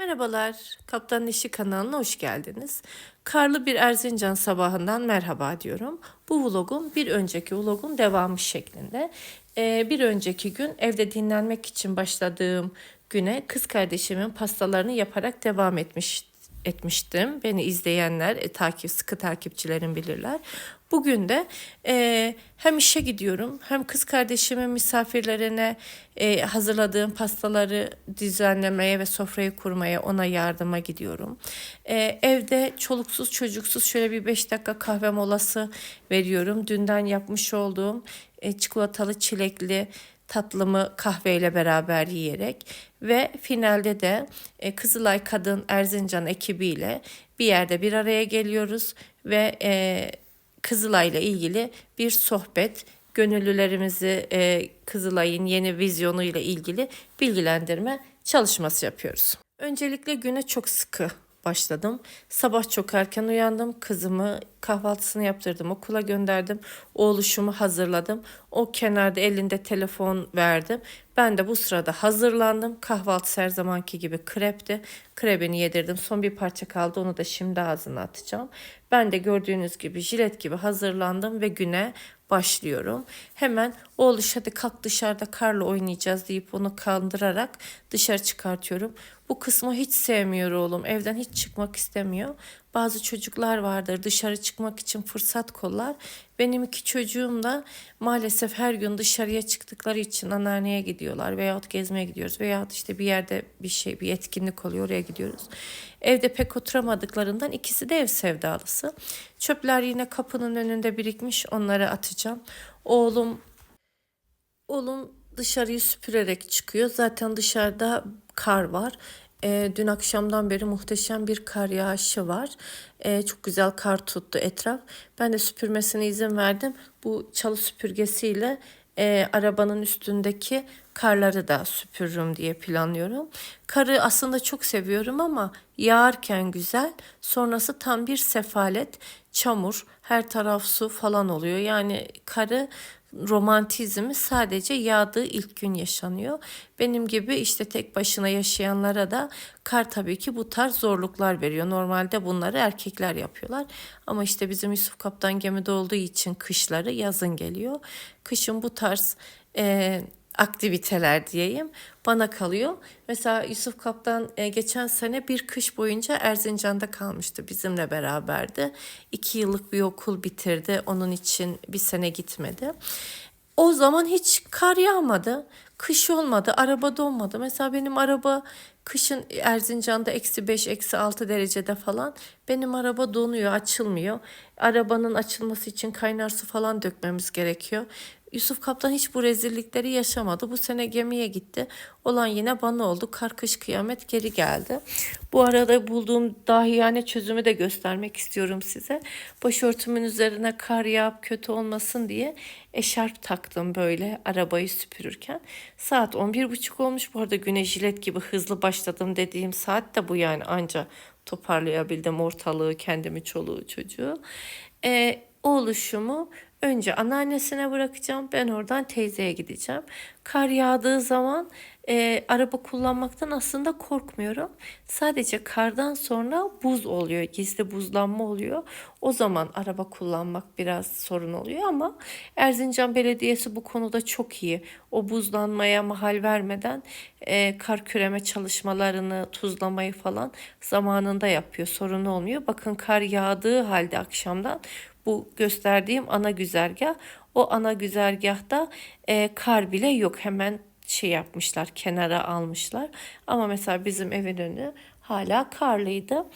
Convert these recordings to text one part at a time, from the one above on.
Merhabalar, Kaptanın İşi kanalına hoş geldiniz. Karlı bir Erzincan sabahından merhaba diyorum. Bu vlogun bir önceki vlogun devamı şeklinde. Ee, bir önceki gün evde dinlenmek için başladığım güne kız kardeşimin pastalarını yaparak devam etmiş etmiştim. Beni izleyenler, e, takip sıkı takipçilerim bilirler. Bugün de e, hem işe gidiyorum hem kız kardeşimin misafirlerine e, hazırladığım pastaları düzenlemeye ve sofrayı kurmaya ona yardıma gidiyorum. E, evde çoluksuz çocuksuz şöyle bir 5 dakika kahve molası veriyorum. Dünden yapmış olduğum e, çikolatalı çilekli tatlımı kahveyle beraber yiyerek ve finalde de e, Kızılay Kadın Erzincan ekibiyle bir yerde bir araya geliyoruz ve e, Kızılay'la ilgili bir sohbet, gönüllülerimizi e, Kızılay'ın yeni vizyonuyla ilgili bilgilendirme çalışması yapıyoruz. Öncelikle güne çok sıkı başladım. Sabah çok erken uyandım. Kızımı kahvaltısını yaptırdım. Okula gönderdim. Oğluşumu hazırladım. O kenarda elinde telefon verdim. Ben de bu sırada hazırlandım. Kahvaltı her zamanki gibi krepti. Krebini yedirdim. Son bir parça kaldı. Onu da şimdi ağzına atacağım. Ben de gördüğünüz gibi jilet gibi hazırlandım ve güne başlıyorum. Hemen oğluş hadi kalk dışarıda karla oynayacağız deyip onu kandırarak dışarı çıkartıyorum. Bu kısmı hiç sevmiyor oğlum. Evden hiç çıkmak istemiyor. Bazı çocuklar vardır dışarı çıkmak için fırsat kollar. Benim iki çocuğum da maalesef her gün dışarıya çıktıkları için anneanneye gidiyorlar veyahut gezmeye gidiyoruz veyahut işte bir yerde bir şey bir etkinlik oluyor oraya gidiyoruz. Evde pek oturamadıklarından ikisi de ev sevdalısı. Çöpler yine kapının önünde birikmiş onları atacağım. Oğlum oğlum dışarıyı süpürerek çıkıyor. Zaten dışarıda kar var. E, dün akşamdan beri muhteşem bir kar yağışı var. E, çok güzel kar tuttu etraf. Ben de süpürmesine izin verdim. Bu çalı süpürgesiyle e, arabanın üstündeki karları da süpürürüm diye planlıyorum. Karı aslında çok seviyorum ama yağarken güzel, sonrası tam bir sefalet, çamur, her taraf su falan oluyor. Yani karı romantizmi sadece yağdığı ilk gün yaşanıyor. Benim gibi işte tek başına yaşayanlara da kar tabii ki bu tarz zorluklar veriyor. Normalde bunları erkekler yapıyorlar. Ama işte bizim Yusuf Kaptan gemide olduğu için kışları yazın geliyor. Kışın bu tarz e, aktiviteler diyeyim bana kalıyor. Mesela Yusuf Kaptan e, geçen sene bir kış boyunca Erzincan'da kalmıştı bizimle beraberdi. İki yıllık bir okul bitirdi onun için bir sene gitmedi. O zaman hiç kar yağmadı. Kış olmadı, araba donmadı. Mesela benim araba kışın Erzincan'da eksi 5, eksi 6 derecede falan. Benim araba donuyor, açılmıyor. Arabanın açılması için kaynar su falan dökmemiz gerekiyor. Yusuf Kaptan hiç bu rezillikleri yaşamadı. Bu sene gemiye gitti. Olan yine bana oldu. Kar kış kıyamet geri geldi. Bu arada bulduğum dahiyane çözümü de göstermek istiyorum size. Başörtümün üzerine kar yağıp kötü olmasın diye eşarp taktım böyle arabayı süpürürken. Saat 11.30 olmuş. Bu arada güne jilet gibi hızlı başladım dediğim saat de bu yani anca toparlayabildim ortalığı, kendimi, çoluğu, çocuğu. E, oluşumu önce anneannesine bırakacağım. Ben oradan teyzeye gideceğim. Kar yağdığı zaman e, araba kullanmaktan aslında korkmuyorum. Sadece kardan sonra buz oluyor, gizli buzlanma oluyor. O zaman araba kullanmak biraz sorun oluyor ama Erzincan Belediyesi bu konuda çok iyi. O buzlanmaya mahal vermeden e, kar küreme çalışmalarını, tuzlamayı falan zamanında yapıyor. Sorun olmuyor. Bakın kar yağdığı halde akşamdan bu gösterdiğim ana güzergah. O ana güzergahta e, kar bile yok. Hemen şey yapmışlar, kenara almışlar. Ama mesela bizim evin önü hala karlıydı.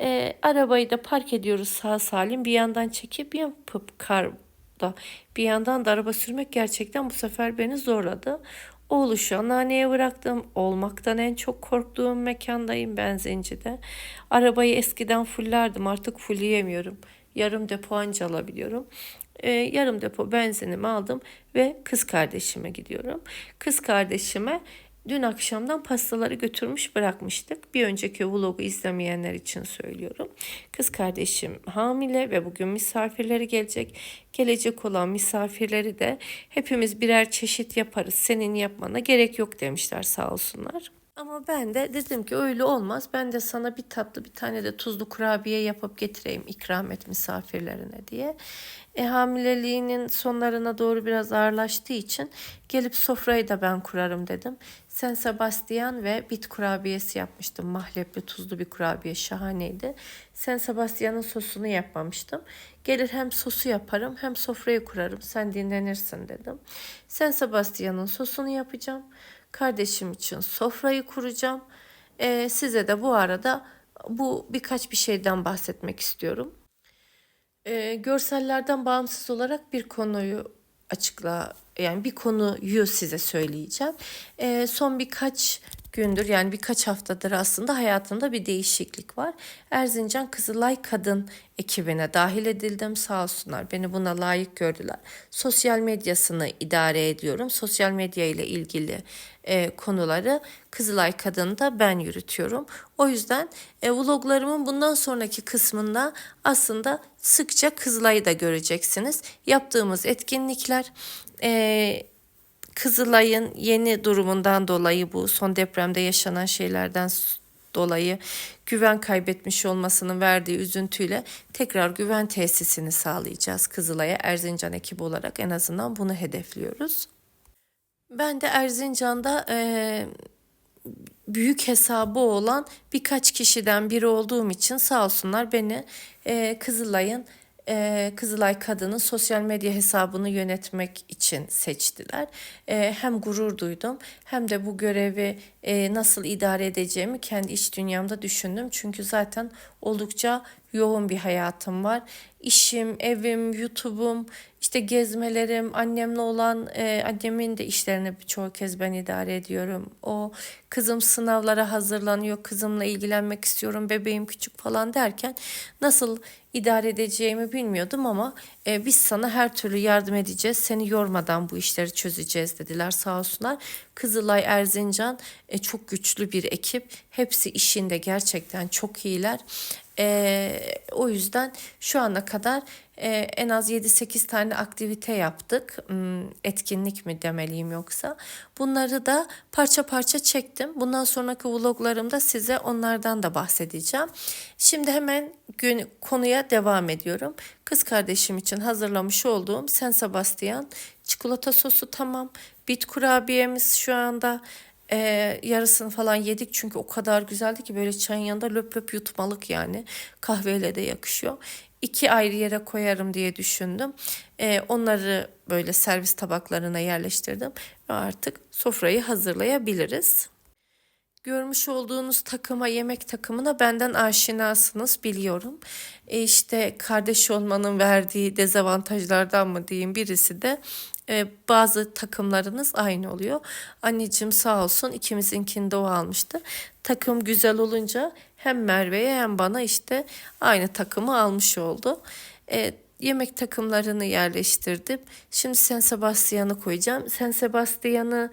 E, arabayı da park ediyoruz sağ salim. Bir yandan çekip yapıp karda bir yandan da araba sürmek gerçekten bu sefer beni zorladı. Oğluşu anneanneye bıraktım. Olmaktan en çok korktuğum mekandayım benzincide. Arabayı eskiden fullerdim artık fulleyemiyorum yarım depo anca alabiliyorum. E, yarım depo benzinimi aldım ve kız kardeşime gidiyorum. Kız kardeşime dün akşamdan pastaları götürmüş bırakmıştık. Bir önceki vlogu izlemeyenler için söylüyorum. Kız kardeşim hamile ve bugün misafirleri gelecek. Gelecek olan misafirleri de hepimiz birer çeşit yaparız. Senin yapmana gerek yok demişler sağ olsunlar. Ama ben de dedim ki öyle olmaz. Ben de sana bir tatlı bir tane de tuzlu kurabiye yapıp getireyim ikram et misafirlerine diye. E, hamileliğinin sonlarına doğru biraz ağırlaştığı için gelip sofrayı da ben kurarım dedim. Sen Sebastian ve bit kurabiyesi yapmıştım. Mahlepli tuzlu bir kurabiye şahaneydi. Sen Sebastian'ın sosunu yapmamıştım. Gelir hem sosu yaparım hem sofrayı kurarım. Sen dinlenirsin dedim. Sen Sebastian'ın sosunu yapacağım. Kardeşim için sofrayı kuracağım. Ee, size de bu arada bu birkaç bir şeyden bahsetmek istiyorum. Ee, görsellerden bağımsız olarak bir konuyu açıkla yani bir konuyu size söyleyeceğim. Ee, son birkaç gündür yani birkaç haftadır aslında hayatımda bir değişiklik var. Erzincan Kızılay Kadın ekibine dahil edildim sağ olsunlar beni buna layık gördüler. Sosyal medyasını idare ediyorum. Sosyal medya ile ilgili e, konuları Kızılay Kadın'da ben yürütüyorum. O yüzden e, vloglarımın bundan sonraki kısmında aslında sıkça Kızılay'ı da göreceksiniz. Yaptığımız etkinlikler, e, Kızılay'ın yeni durumundan dolayı bu son depremde yaşanan şeylerden dolayı güven kaybetmiş olmasının verdiği üzüntüyle tekrar güven tesisini sağlayacağız Kızılay'a Erzincan ekibi olarak en azından bunu hedefliyoruz. Ben de Erzincan'da e, büyük hesabı olan birkaç kişiden biri olduğum için sağ olsunlar beni e, Kızılay'ın e, Kızılay Kadın'ın sosyal medya hesabını yönetmek için seçtiler. E, hem gurur duydum hem de bu görevi e, nasıl idare edeceğimi kendi iç dünyamda düşündüm. Çünkü zaten oldukça yoğun bir hayatım var. İşim, evim, YouTube'um, işte gezmelerim, annemle olan e, annemin de işlerini çoğu kez ben idare ediyorum. O kızım sınavlara hazırlanıyor, kızımla ilgilenmek istiyorum, bebeğim küçük falan derken nasıl idare edeceğimi bilmiyordum ama e, biz sana her türlü yardım edeceğiz. Seni yormadan bu işleri çözeceğiz dediler sağ olsunlar. Kızılay Erzincan e, çok güçlü bir ekip. Hepsi işinde gerçekten çok iyiler. E, o yüzden şu ana kadar e, en az 7-8 tane aktivite yaptık. Hmm, etkinlik mi demeliyim yoksa. Bunları da parça parça çektim. Bundan sonraki vloglarımda size onlardan da bahsedeceğim. Şimdi hemen gün, konuya devam ediyorum. Kız kardeşim için hazırlamış olduğum Sen Sebastian çikolata sosu tamam. Bit kurabiyemiz şu anda e, yarısını falan yedik çünkü o kadar güzeldi ki böyle çayın yanında löp löp yutmalık yani kahveyle de yakışıyor. İki ayrı yere koyarım diye düşündüm. E, onları böyle servis tabaklarına yerleştirdim ve artık sofrayı hazırlayabiliriz. Görmüş olduğunuz takıma, yemek takımına benden aşinasınız biliyorum. E işte kardeş olmanın verdiği dezavantajlardan mı diyeyim birisi de e, bazı takımlarınız aynı oluyor. Anneciğim sağ olsun ikimizinkini de o almıştı. Takım güzel olunca hem Merve'ye hem bana işte aynı takımı almış oldu. E, yemek takımlarını yerleştirdim. Şimdi Sen Sebastian'ı koyacağım. Sen Sebastian'ı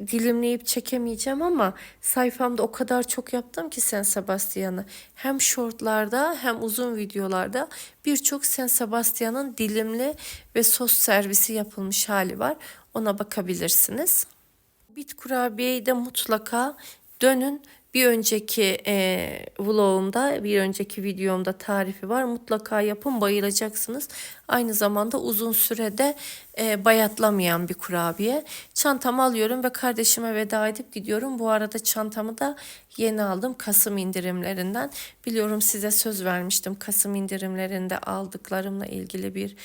dilimleyip çekemeyeceğim ama sayfamda o kadar çok yaptım ki Sen Sebastian'ı. Hem shortlarda hem uzun videolarda birçok Sen Sebastian'ın dilimli ve sos servisi yapılmış hali var. Ona bakabilirsiniz. Bit kurabiyeyi de mutlaka dönün bir önceki e, vlogumda, bir önceki videomda tarifi var. Mutlaka yapın bayılacaksınız. Aynı zamanda uzun sürede e, bayatlamayan bir kurabiye. Çantamı alıyorum ve kardeşime veda edip gidiyorum. Bu arada çantamı da yeni aldım Kasım indirimlerinden. Biliyorum size söz vermiştim Kasım indirimlerinde aldıklarımla ilgili bir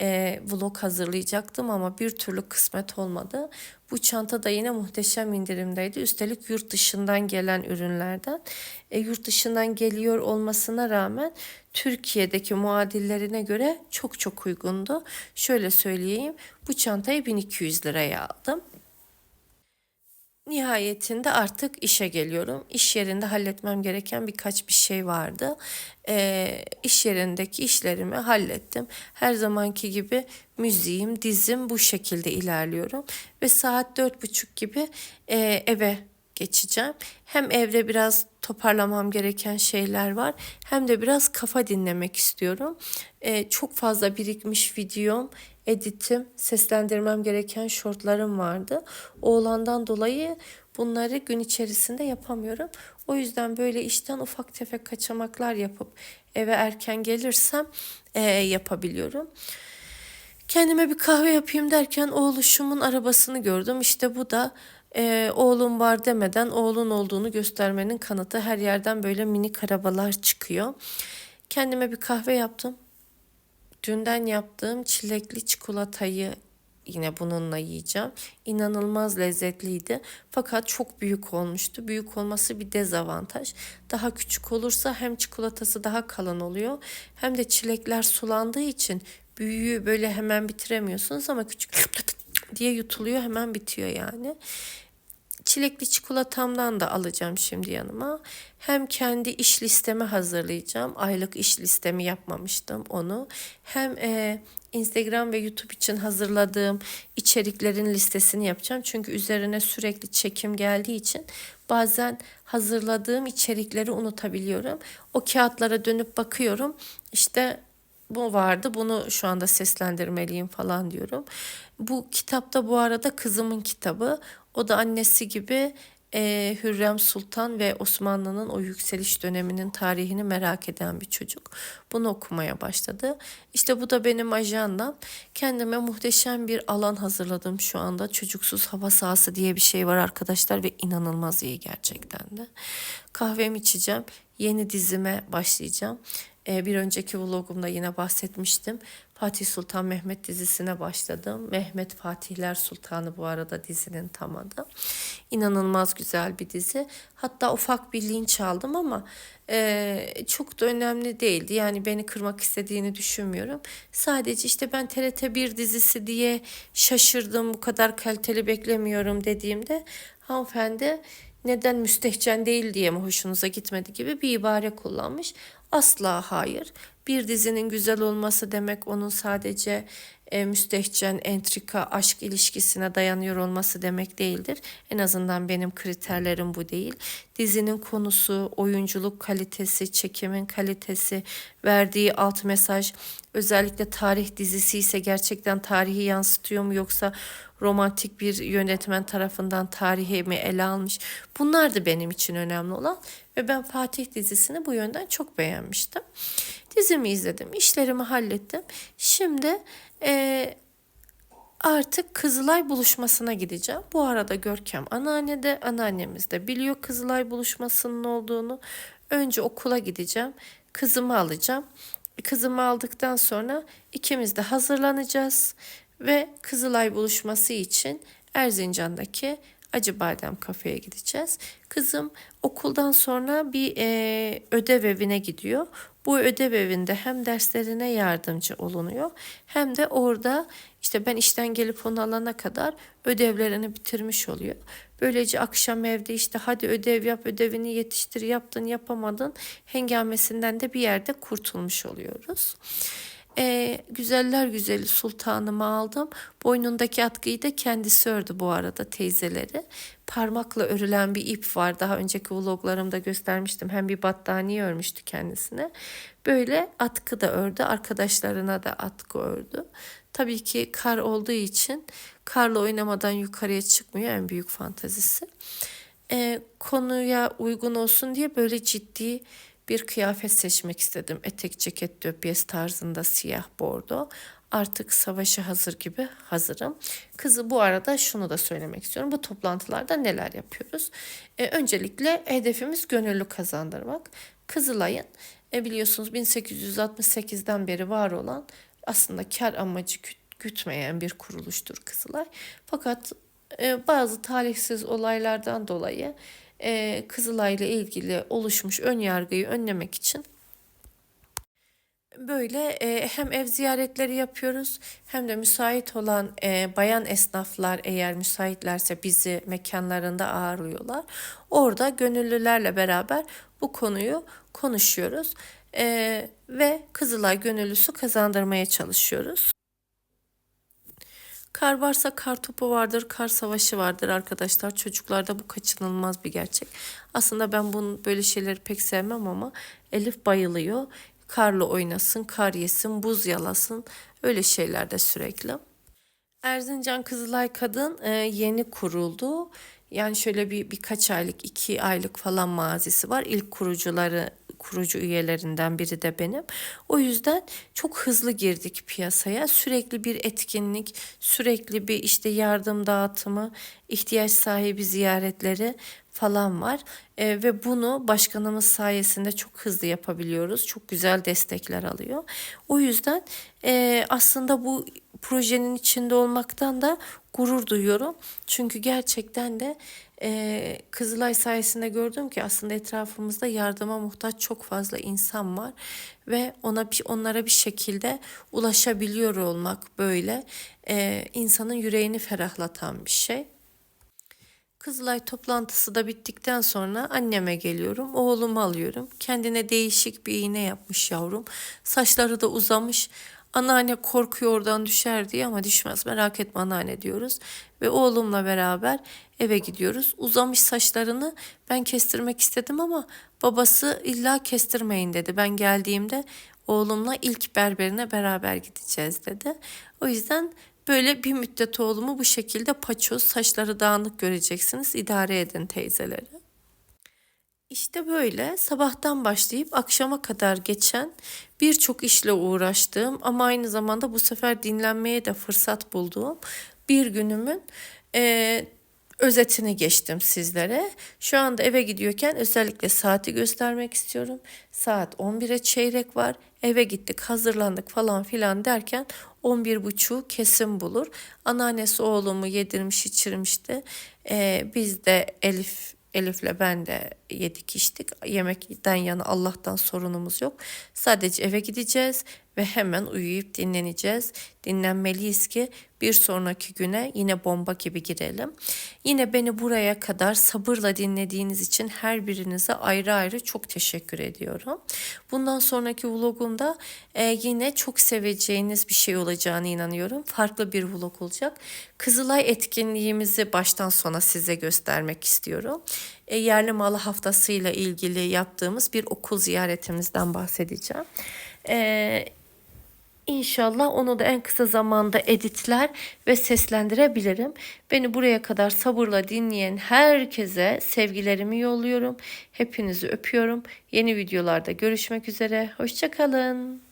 e, vlog hazırlayacaktım ama bir türlü kısmet olmadı. Bu çanta da yine muhteşem indirimdeydi. Üstelik yurt dışından gelen ürünlerden. E, yurt dışından geliyor olmasına rağmen Türkiye'deki muadillerine göre çok çok uygundu. Şöyle söyleyeyim bu çantayı 1200 liraya aldım. Nihayetinde artık işe geliyorum. İş yerinde halletmem gereken birkaç bir şey vardı. E, iş yerindeki işlerimi hallettim. Her zamanki gibi müziğim, dizim bu şekilde ilerliyorum. Ve saat dört buçuk gibi e, eve geçeceğim. Hem evde biraz toparlamam gereken şeyler var hem de biraz kafa dinlemek istiyorum. Ee, çok fazla birikmiş videom, editim, seslendirmem gereken shortlarım vardı. Oğlandan dolayı bunları gün içerisinde yapamıyorum. O yüzden böyle işten ufak tefek kaçamaklar yapıp eve erken gelirsem e, yapabiliyorum. Kendime bir kahve yapayım derken oğluşumun arabasını gördüm. İşte bu da e, oğlum var demeden oğlun olduğunu göstermenin kanıtı. Her yerden böyle minik arabalar çıkıyor. Kendime bir kahve yaptım. Dünden yaptığım çilekli çikolatayı yine bununla yiyeceğim. İnanılmaz lezzetliydi. Fakat çok büyük olmuştu. Büyük olması bir dezavantaj. Daha küçük olursa hem çikolatası daha kalın oluyor hem de çilekler sulandığı için büyüğü böyle hemen bitiremiyorsunuz ama küçük diye yutuluyor hemen bitiyor yani. Çilekli çikolatamdan da alacağım şimdi yanıma. Hem kendi iş listemi hazırlayacağım. Aylık iş listemi yapmamıştım onu. Hem e, Instagram ve YouTube için hazırladığım içeriklerin listesini yapacağım. Çünkü üzerine sürekli çekim geldiği için bazen hazırladığım içerikleri unutabiliyorum. O kağıtlara dönüp bakıyorum. İşte bu vardı bunu şu anda seslendirmeliyim falan diyorum. Bu kitapta bu arada kızımın kitabı. O da annesi gibi e, Hürrem Sultan ve Osmanlı'nın o yükseliş döneminin tarihini merak eden bir çocuk. Bunu okumaya başladı. İşte bu da benim ajandam. Kendime muhteşem bir alan hazırladım şu anda. Çocuksuz hava sahası diye bir şey var arkadaşlar ve inanılmaz iyi gerçekten de. Kahvemi içeceğim. Yeni dizime başlayacağım. Ee, bir önceki vlogumda yine bahsetmiştim. Fatih Sultan Mehmet dizisine başladım. Mehmet Fatihler Sultanı bu arada dizinin tam adı. İnanılmaz güzel bir dizi. Hatta ufak bir linç aldım ama e, çok da önemli değildi. Yani beni kırmak istediğini düşünmüyorum. Sadece işte ben TRT 1 dizisi diye şaşırdım. Bu kadar kaliteli beklemiyorum dediğimde hanımefendi neden müstehcen değil diye mi hoşunuza gitmedi gibi bir ibare kullanmış. Asla hayır. Bir dizinin güzel olması demek onun sadece e, müstehcen, entrika, aşk ilişkisine dayanıyor olması demek değildir. En azından benim kriterlerim bu değil. Dizinin konusu, oyunculuk kalitesi, çekimin kalitesi, verdiği alt mesaj, özellikle tarih dizisi ise gerçekten tarihi yansıtıyor mu yoksa romantik bir yönetmen tarafından tarihi mi ele almış? Bunlar da benim için önemli olan ve ben Fatih dizisini bu yönden çok beğenmiştim. Dizimi izledim, işlerimi hallettim. Şimdi e, artık Kızılay buluşmasına gideceğim. Bu arada Görkem anneanne de anneannemiz de biliyor Kızılay buluşmasının olduğunu. Önce okula gideceğim. Kızımı alacağım. Kızımı aldıktan sonra ikimiz de hazırlanacağız ve Kızılay buluşması için Erzincan'daki Acıbadem kafeye gideceğiz. Kızım okuldan sonra bir e, ödev evine gidiyor. Bu ödev evinde hem derslerine yardımcı olunuyor hem de orada işte ben işten gelip onu alana kadar ödevlerini bitirmiş oluyor. Böylece akşam evde işte hadi ödev yap ödevini yetiştir yaptın yapamadın hengamesinden de bir yerde kurtulmuş oluyoruz. Ee, güzeller güzeli sultanımı aldım. Boynundaki atkıyı da kendisi ördü bu arada teyzeleri. Parmakla örülen bir ip var. Daha önceki vloglarımda göstermiştim. Hem bir battaniye örmüştü kendisine. Böyle atkı da ördü. Arkadaşlarına da atkı ördü. Tabii ki kar olduğu için karla oynamadan yukarıya çıkmıyor en büyük fantazisi. Ee, konuya uygun olsun diye böyle ciddi bir kıyafet seçmek istedim. Etek, ceket, döpyes tarzında siyah bordo. Artık savaşa hazır gibi hazırım. Kızı bu arada şunu da söylemek istiyorum. Bu toplantılarda neler yapıyoruz? Ee, öncelikle hedefimiz gönüllü kazandırmak. Kızılay'ın e, biliyorsunuz 1868'den beri var olan aslında kar amacı gütmeyen bir kuruluştur Kızılay. Fakat e, bazı talihsiz olaylardan dolayı e, Kızılay ile ilgili oluşmuş ön yargıyı önlemek için böyle e, hem ev ziyaretleri yapıyoruz hem de müsait olan e, bayan esnaflar eğer müsaitlerse bizi mekanlarında ağırlıyorlar. Orada gönüllülerle beraber bu konuyu konuşuyoruz e, ve Kızılay gönüllüsü kazandırmaya çalışıyoruz. Kar varsa kar topu vardır, kar savaşı vardır arkadaşlar. Çocuklarda bu kaçınılmaz bir gerçek. Aslında ben bunu böyle şeyleri pek sevmem ama Elif bayılıyor. Karla oynasın, kar yesin, buz yalasın. Öyle şeyler de sürekli. Erzincan Kızılay Kadın e, yeni kuruldu. Yani şöyle bir birkaç aylık, iki aylık falan mazisi var. İlk kurucuları kurucu üyelerinden biri de benim. O yüzden çok hızlı girdik piyasaya. Sürekli bir etkinlik, sürekli bir işte yardım dağıtımı, ihtiyaç sahibi ziyaretleri falan var. Ee, ve bunu başkanımız sayesinde çok hızlı yapabiliyoruz. Çok güzel destekler alıyor. O yüzden e, aslında bu projenin içinde olmaktan da gurur duyuyorum. Çünkü gerçekten de e, Kızılay sayesinde gördüm ki aslında etrafımızda yardıma muhtaç çok fazla insan var ve ona bir onlara bir şekilde ulaşabiliyor olmak böyle e, insanın yüreğini ferahlatan bir şey. Kızılay toplantısı da bittikten sonra anneme geliyorum. Oğlumu alıyorum. Kendine değişik bir iğne yapmış yavrum. Saçları da uzamış. Anneanne korkuyor oradan düşer diye ama düşmez merak etme anneanne diyoruz. Ve oğlumla beraber eve gidiyoruz. Uzamış saçlarını ben kestirmek istedim ama babası illa kestirmeyin dedi. Ben geldiğimde oğlumla ilk berberine beraber gideceğiz dedi. O yüzden Böyle bir müddet oğlumu bu şekilde paçoz, saçları dağınık göreceksiniz. İdare edin teyzeleri. İşte böyle sabahtan başlayıp akşama kadar geçen birçok işle uğraştığım ama aynı zamanda bu sefer dinlenmeye de fırsat bulduğum bir günümün e, özetini geçtim sizlere. Şu anda eve gidiyorken özellikle saati göstermek istiyorum. Saat 11'e çeyrek var. Eve gittik, hazırlandık falan filan derken 11.30 kesin bulur. Anneannesi oğlumu yedirmiş içirmişti. Ee, biz de Elif Elif'le ben de yedik içtik. Yemekten yana Allah'tan sorunumuz yok. Sadece eve gideceğiz ve hemen uyuyup dinleneceğiz. Dinlenmeliyiz ki bir sonraki güne yine bomba gibi girelim. Yine beni buraya kadar sabırla dinlediğiniz için her birinize ayrı ayrı çok teşekkür ediyorum. Bundan sonraki vlogumda e, yine çok seveceğiniz bir şey olacağını inanıyorum. Farklı bir vlog olacak. Kızılay etkinliğimizi baştan sona size göstermek istiyorum. E, yerli malı haftasıyla ilgili yaptığımız bir okul ziyaretimizden bahsedeceğim. E, İnşallah onu da en kısa zamanda editler ve seslendirebilirim. Beni buraya kadar sabırla dinleyen herkese sevgilerimi yolluyorum. Hepinizi öpüyorum. Yeni videolarda görüşmek üzere. Hoşçakalın.